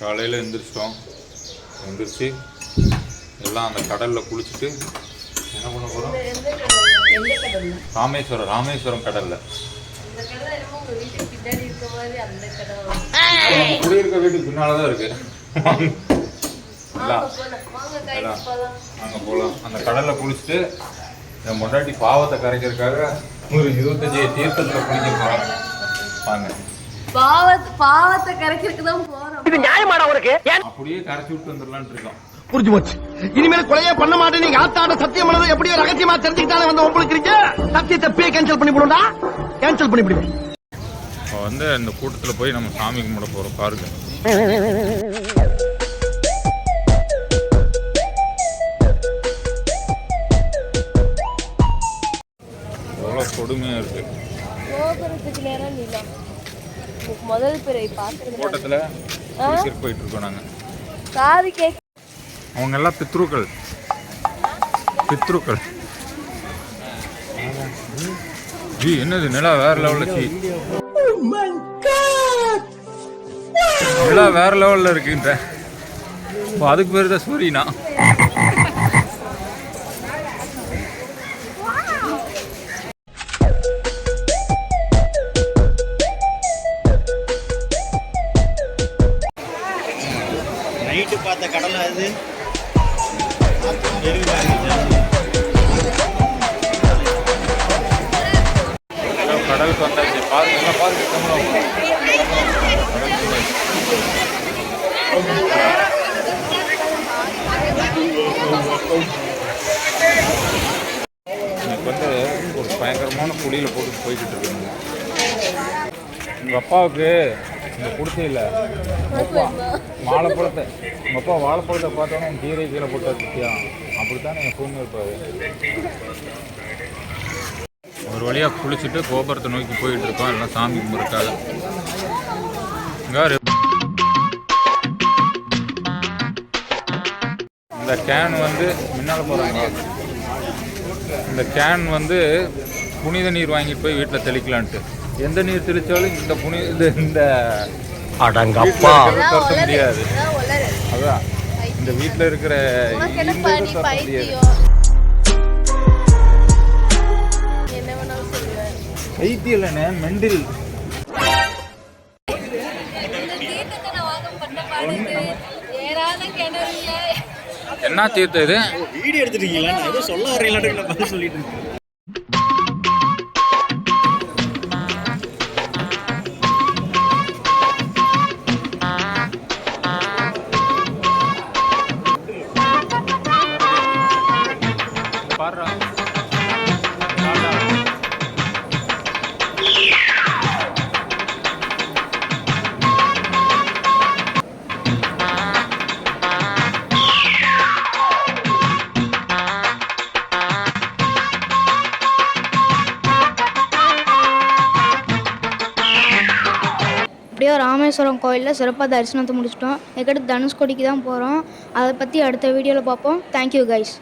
காலையில் எந்திரிச்சிட்டோம். எந்திரிச்சு எல்லாம் அந்த கடலில் குளிச்சுட்டு என்ன பண்ண போகிறோம் ராமேஸ்வரம் ராமேஸ்வரம் கடலில். குடியிருக்க வீட்டுக்கு பின்னால் தான் இருக்கு அங்கே போகலாம் அந்த கடலில் குளிச்சுட்டு என் முன்னாடி பாவத்தை கரைக்கிறதுக்காக ஒரு இருபத்தஞ்சி தீர்த்தத்தில் குளிக்க போகிறோம் வாங்க. பாவத் பாவத்தை கரைக்கிறதுக்கு தான் போறோம் இது நியாயமாடா உனக்கு? அப்படியே கரைச்சி விட்டு வந்துடலான்ட்டு இருக்கோம். புரிஞ்சு போச்சு. இனிமேல் கொலையே பண்ண மாட்டேன். நீங்க ஆத்தாட சத்தியம் பண்ணது எப்படியோ ரகசியமா தெரிஞ்சுக்கிட்டாலே வந்து உங்களுக்கு இருக்கீங்க சத்தியத்தை பே கேன்சல் பண்ணி விடுடா கேன்சல் பண்ணி விடுவேன் இப்போ வந்து இந்த கூட்டத்தில் போய் நம்ம சாமி கும்பிட போகிறோம் பாருங்க. எவ்வளோ கொடுமையாக இருக்கு. கோபுரத்துக்கு நேரம் நிலம் முதல் பிறை பார்க்கறது கூட்டத்தில் குளிச்சிட்டு போயிட்டு இருக்கோம் நாங்கள் காது கேட்க அவங்க எல்லாம் பித்ருக்கள். பித்ருக்கள். ஜி என்னது நிலா வேற லெவல்ல ஜி? நிலா வேற லெவல்ல இருக்குன்ற. அதுக்கு பேர் தான் சூரியனா பார்த்த கடல் அது. கடலுக்கு வந்தாச்சு பாருங்க நல்லா பாருங்க எனக்கு வந்து ஒரு பயங்கரமான குழியில் போட்டு போய்கிட்டு இருக்குங்க உங்கள் அப்பாவுக்கு இந்த அப்பா வாழைப்பழத்தை உங்கள் அப்பா வாழைப்பழத்தை பார்த்தோன்னே கீரை கீழே போட்டு வச்சுட்டியா? அப்படித்தானே என் ஃபோன் இருப்பாரு ஒரு வழியாக குளிச்சுட்டு கோபுரத்தை நோக்கி போயிட்டு இருக்கோம். எல்லாம் சாமி கும்பிட்ருக்காங்க இந்த கேன் வந்து முன்னால் போகிறாங்க இந்த கேன் வந்து புனித நீர் வாங்கிட்டு போய் வீட்டில் தெளிக்கலான்ட்டு. எந்த நீர் தெளித்தாலும் இந்த புனி இந்த இந்த அடங்கப்பா. துரத்த முடியாது. அதான் இந்த வீட்டில் இருக்கிற பைத்தியம்? இல்லைண்ணே மெண்டில். என்ன தீர்த்தம் இது? வீடியோ எடுத்துட்டீங்களா நான் ஏதோ சொல்ல சொல்லிட்டு இருக்கேன் அப்படியே ராமேஸ்வரம் கோயிலில் சிறப்பாக தரிசனத்தை முடிச்சிட்டோம். அதுக்கடுத்து தனுஷ்கோடிக்கு தான் போகிறோம் அதை பற்றி அடுத்த வீடியோவில் பார்ப்போம். Thank you guys